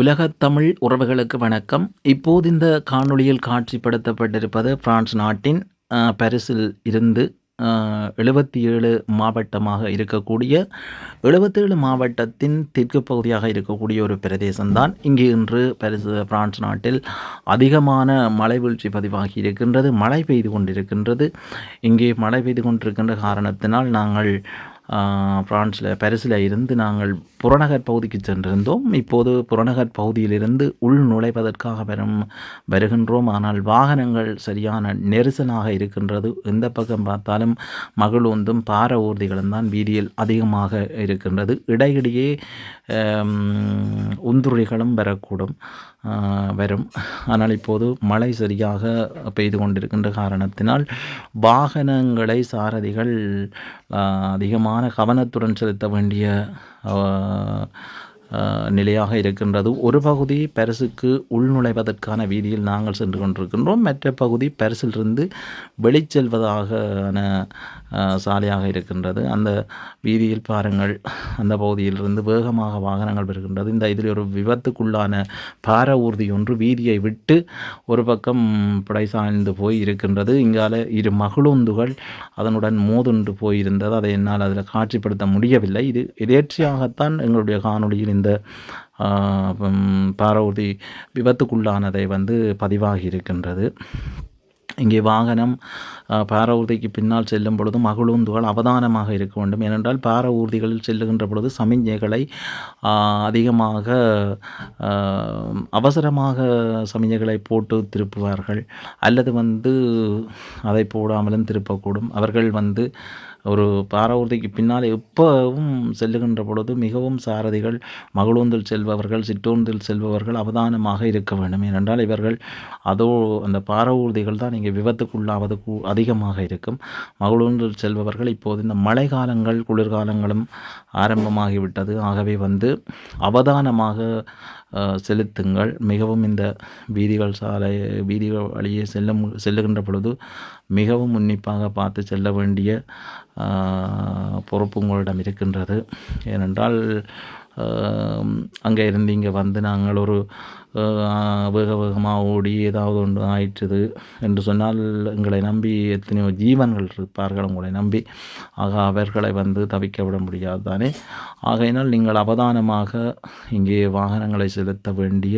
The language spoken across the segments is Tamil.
உலகத் தமிழ் உறவுகளுக்கு வணக்கம். இப்போது இந்த காணொளியில் காட்சிப்படுத்தப்பட்டிருப்பது பிரான்ஸ் நாட்டின் பாரிஸில் இருந்து எழுபத்தி ஏழு மாவட்டமாக இருக்கக்கூடிய எழுபத்தேழு மாவட்டத்தின் தெற்கு பகுதியாக இருக்கக்கூடிய ஒரு பிரதேசம்தான். இங்கே இன்று பரிசு பிரான்ஸ் நாட்டில் அதிகமான மழை வீழ்ச்சி பதிவாகி இருக்கின்றது மழை பெய்து கொண்டிருக்கின்றது. இங்கே மழை பெய்து கொண்டிருக்கின்ற காரணத்தினால் நாங்கள் பிரான்ஸில் பாரிஸில் இருந்து நாங்கள் புறநகர் பகுதிக்கு சென்றிருந்தோம். இப்போது புறநகர் பகுதியிலிருந்து உள் நுழைவதற்காக வரும் வருகின்றோம். ஆனால் வாகனங்கள் சரியான நெரிசலாக இருக்கின்றது. எந்த பக்கம் பார்த்தாலும் மகளூந்தும் பார ஊர்திகளும் தான் வீதியில் அதிகமாக இருக்கின்றது. இடையிடையே ஆம், உந்துருளிகளும் வரக்கூடும் வரும். ஆனால் இப்போது மழை சரியாக பெய்து கொண்டிருக்கின்ற காரணத்தினால் வாகனங்களை சாரதிகள் அதிகமாக அதிகமான கவனத்துடன் செலுத்த வேண்டிய நிலையாக இருக்கின்றது. ஒரு பகுதி பரிசுக்கு உள்நுழைவதற்கான வீதியில் நாங்கள் சென்று கொண்டிருக்கின்றோம். மற்ற பகுதி பரிசிலிருந்து வெளிச்செல்வதாகான சாலையாக இருக்கின்றது. அந்த வீதியில் பாருங்கள் அந்த பகுதியிலிருந்து வேகமாக வாகனங்கள் வருகின்றது. இந்த இதில் ஒரு விபத்துக்குள்ளான பார ஊர்தி ஒன்று வீதியை விட்டு ஒரு பக்கம் புடை சாய்ந்து போய் இருக்கின்றது. இங்கால இரு மகளுந்துகள் அதனுடன் மோதுண்டு போயிருந்தது. அதை என்னால் அதில் காட்சிப்படுத்த முடியவில்லை. இது எதேற்றியாகத்தான் எங்களுடைய காணொளியில் இந்த பாரவூர்தி விபத்துக்குள்ளானதை வந்து பதிவாகி இருக்கின்றது இங்கே வாகனம் பார ஊர்திக்கு பின்னால் செல்லும் பொழுது மகளுந்துகள் அவதானமாக இருக்க வேண்டும். ஏனென்றால் பார ஊர்திகளில் செல்லுகின்ற பொழுது சமிஞ்சைகளை அதிகமாக அவசரமாக சமிஞ்சைகளை போட்டு திருப்புவார்கள். அல்லது வந்து அதை போடாமலும் திருப்பக்கூடும். அவர்கள் வந்து ஒரு பாரவூர்திக்கு பின்னால் எப்பவும் செல்லுகின்ற பொழுது மிகவும் சாரதிகள் மகளூந்தில் செல்பவர்கள் சிற்றூந்தில் செல்பவர்கள் அவதானமாக இருக்க வேண்டும். ஏனென்றால் இவர்கள் அதோ அந்த பாரவூர்திகள் தான் இங்கே விபத்துக்குள்ளாவது கூ- அதிகமாக இருக்கும். மகளூர் செல்பவர்கள் இப்போது இந்த மழை காலங்கள் குளிர்காலங்களும் ஆரம்பமாகிவிட்டது. ஆகவே வந்து அவதானமாக செலுத்துங்கள். மிகவும் இந்த வீதிகள் சாலை வீதிகள் வழியே செல்லும் செல்லுகின்ற பொழுது மிகவும் உன்னிப்பாக பார்த்து செல்ல வேண்டிய பொறுப்பு உங்களிடம் இருக்கின்றது. ஏனென்றால் அங்கே இருந்து இங்கே வந்து நாங்கள் ஒரு வேக வேகமாக ஓடி ஏதாவது ஒன்று ஆயிற்றுது என்று சொன்னால் எங்களை நம்பி எத்தனையோ ஜீவன்கள் இருப்பார்கள் உங்களை நம்பி ஆக அவர்களை வந்து தவிக்க விட முடியாது தானே ஆகையினால் நீங்கள் அவதானமாக இங்கே வாகனங்களை செலுத்த வேண்டிய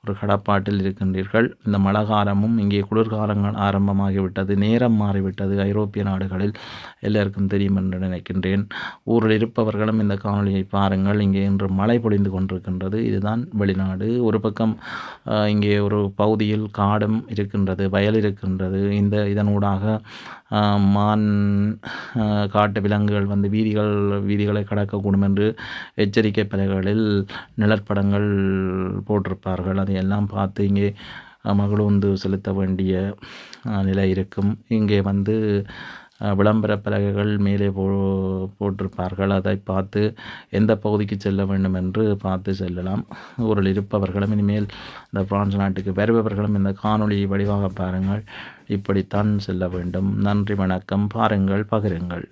ஒரு கடப்பாட்டில் இருக்கின்றீர்கள் இந்த மழை காலமும் இங்கே குளிர்காலங்கள் ஆரம்பமாகிவிட்டது நேரம் மாறிவிட்டது ஐரோப்பிய நாடுகளில் எல்லாருக்கும் தெரியும் என்று நினைக்கின்றேன் ஊரில் இருப்பவர்களும் இந்த காணொலியை பாருங்கள் இங்கே இன்று மழை பொழிந்து கொண்டிருக்கின்றது. இதுதான் வெளிநாடு. ஒரு பக்கம் இங்கே ஒரு பகுதியில் காடும் இருக்கின்றது வயல் இருக்கின்றது. இந்த இதனூடாக மான் காட்டு விலங்குகள் வந்து வீதிகள் வீதிகளை கடக்கக்கூடும் என்று எச்சரிக்கை பலகைகளில் நிழற்படங்கள் போட்டிருப்பார்கள். அதையெல்லாம் பார்த்து இங்கே மகளுந்து செலுத்த வேண்டிய நிலை இருக்கும். இங்கே வந்து விளம்பர பலகைகள் மேலே போ போட்டிருப்பார்கள். அதை பார்த்து எந்த பகுதிக்கு செல்ல வேண்டும் என்று பார்த்து செல்லலாம். ஊரில் இருப்பவர்களும் இனிமேல் இந்த பிரான்ஸ் நாட்டுக்கு வருபவர்களும் இந்த காணொளியை வடிவாக பாருங்கள். இப்படித்தான் செல்ல வேண்டும். நன்றி வணக்கம். பாருங்கள் பகிருங்கள்.